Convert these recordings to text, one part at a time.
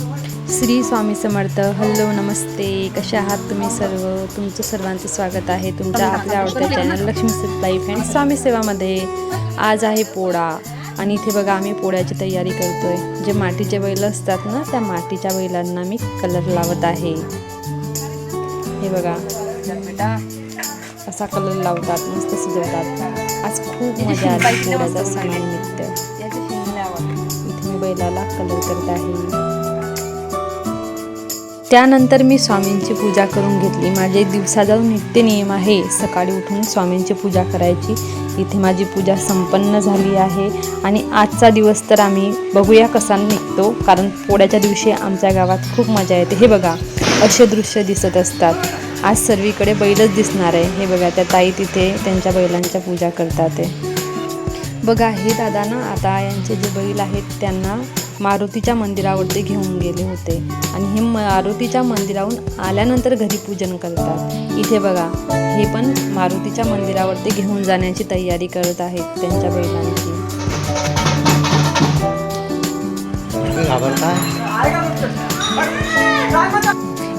Shri Swami Samarth hello नमस्ते. कसे आहात तुम्ही सर्व? तुमचं सर्वांचं स्वागत आहे तुमच्या आपल्या आवडत्या channel Lakshmi life and Swami सेवामध्ये. आज आहे पोळा. आणि इथे बघा आम्ही पोळ्याची तयारी करतोय. जे मातीचे बैल असतात ना त्या मातीच्या बैलांना मी कलर लावत आहे. हे बघा. असा कलर लावतात मस्त सजवतात आज खूप मजा आली पोळ्याच्या सणानिमित्त इथे मी बैलाला कलर करत आहे. त्यानंतर मी स्वामींची पूजा करून घेतली. माझे दिवसाचा नित्य नियम आहे. सकाळी उठून स्वामींची पूजा करायची. इथे माझी पूजा संपन्न झाली आहे. आणि आजचा दिवस तर आम्ही बघूया कसा निघतो. कारण पोळ्याच्या दिवशी आमच्या गावात खूप मजा येते. हे बघा असे दृश्य दिसत असतात. आज सर्वीकडे बैलच दिसणार आहे. हे बघा त्या ताई तिथे त्यांच्या बैलांच्या पूजा करतात आहे. बघा हे दादा ना आता यांचे जे बैल आहेत त्यांना मारुतीच्या मंदिरावरती घेऊन गेले होते. आणि हे मारुतीच्या मंदिराहून आल्यानंतर घरी पूजन करतात. इथे बघा हे पण मारुतीच्या मंदिरावरती घेऊन जाण्याची तयारी करत आहेत त्यांच्या बैलांची.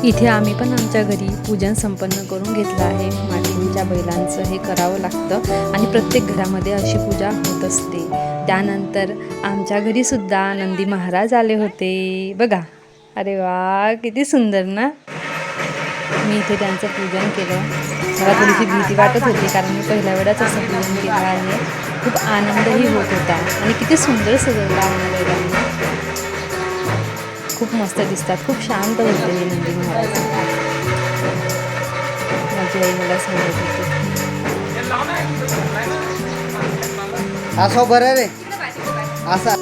इथे आम्ही पण आमच्या घरी पूजन संपन्न करून घेतलं आहे. मातीच्या बैलांचं हे करावं लागतं आणि प्रत्येक घरामध्ये अशी पूजा होत असते. त्यानंतर आमच्या घरी सुद्धा नंदी महाराज आले होते. बघा. अरे वा किती सुंदर ना? मी इथे त्यांचं पूजन केलं. मला थोडीशी भीती वाटत होती कारण मी पहिल्या वेळाच असं पूजन केलं आहे. खूप आनंदही होत होता आणि किती सुंदर सजवलं आहे खूप मस्त दिसतात. खूप शांत होते हे नंदी महाराज माझी आई मला सांगत होती. असं बरं रे. असा.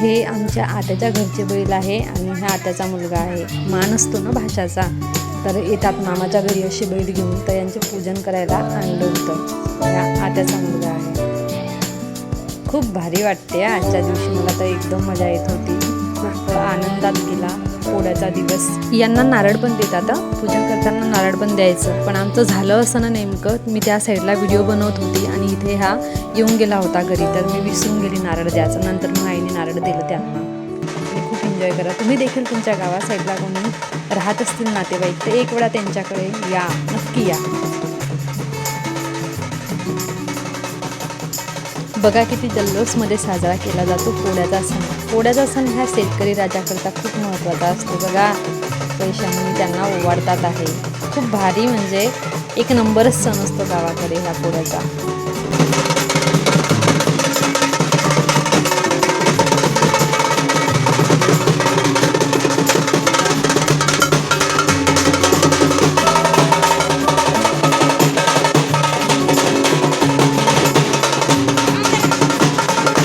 हे आमच्या आत्याच्या घरचे बैल आहे आणि हा आत्याचा मुलगा आहे. मान असतो ना भाषाचा. तर येतात मामाच्या घरी असे बैल घेऊन तर यांचे पूजन करायला आणलं होतं. या आत्याचा मुलगा आहे. खूप भारी वाटते आजच्या दिवशी मला तर एकदम मजा येत होती. आजचा दिवस. यांना नारळ पण देतात पूजा करताना नारळ पण द्यायचं. पण आमचं झालं असं ना नेमकं मी त्या साईडला व्हिडिओ बनवत होती आणि इथे हा येऊन गेला होता घरी. तर मी विसरून गेली नारळ द्यायचं. नंतर मग आईने नारळ दिलं त्यांना. खूप एन्जॉय करा. तुम्ही देखील तुमच्या गावा साईडला कोणी राहत असतील नातेवाईक तर एक वेळा त्यांच्याकडे या. नक्की या. बघा किती जल्लोषमध्ये साजरा केला जातो पोळ्याचा सण. पोळ्याचा सण हा शेतकरी राजाकरता खूप महत्त्वाचा असतो. बघा पैशांनी त्यांना ओवाडतात आहे. खूप भारी म्हणजे एक नंबरच सण असतो गावाकडे ह्या पोळ्याचा.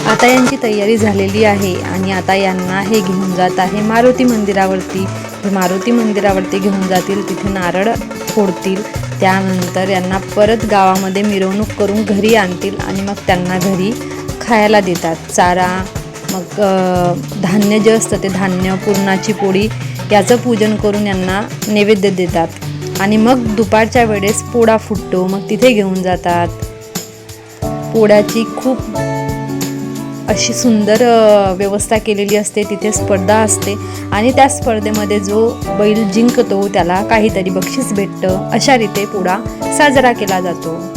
आता यांची तयारी झालेली आहे आणि आता यांना हे घेऊन जात आहे मारुती मंदिरावरती. हे मारुती मंदिरावरती घेऊन जातील तिथे नारळ फोडतील त्यानंतर यांना परत गावामध्ये मिरवणूक करून घरी आणतील आणि मग त्यांना घरी खायला देतात. चारा मग धान्य जे असतं ते धान्य पुरणाची पोळी याचं पूजन करून यांना नैवेद्य देतात. आणि मग दुपारच्या वेळेस पोळा फुटतो मग तिथे घेऊन जातात. पोळ्याची खूप अशी सुंदर व्यवस्था केलेली असते. तिथे स्पर्धा असते. आणि त्या स्पर्धेमध्ये जो बैल जिंकतो त्याला काहीतरी बक्षीस भेटतं. अशा रीते पोळा साजरा केला जातो.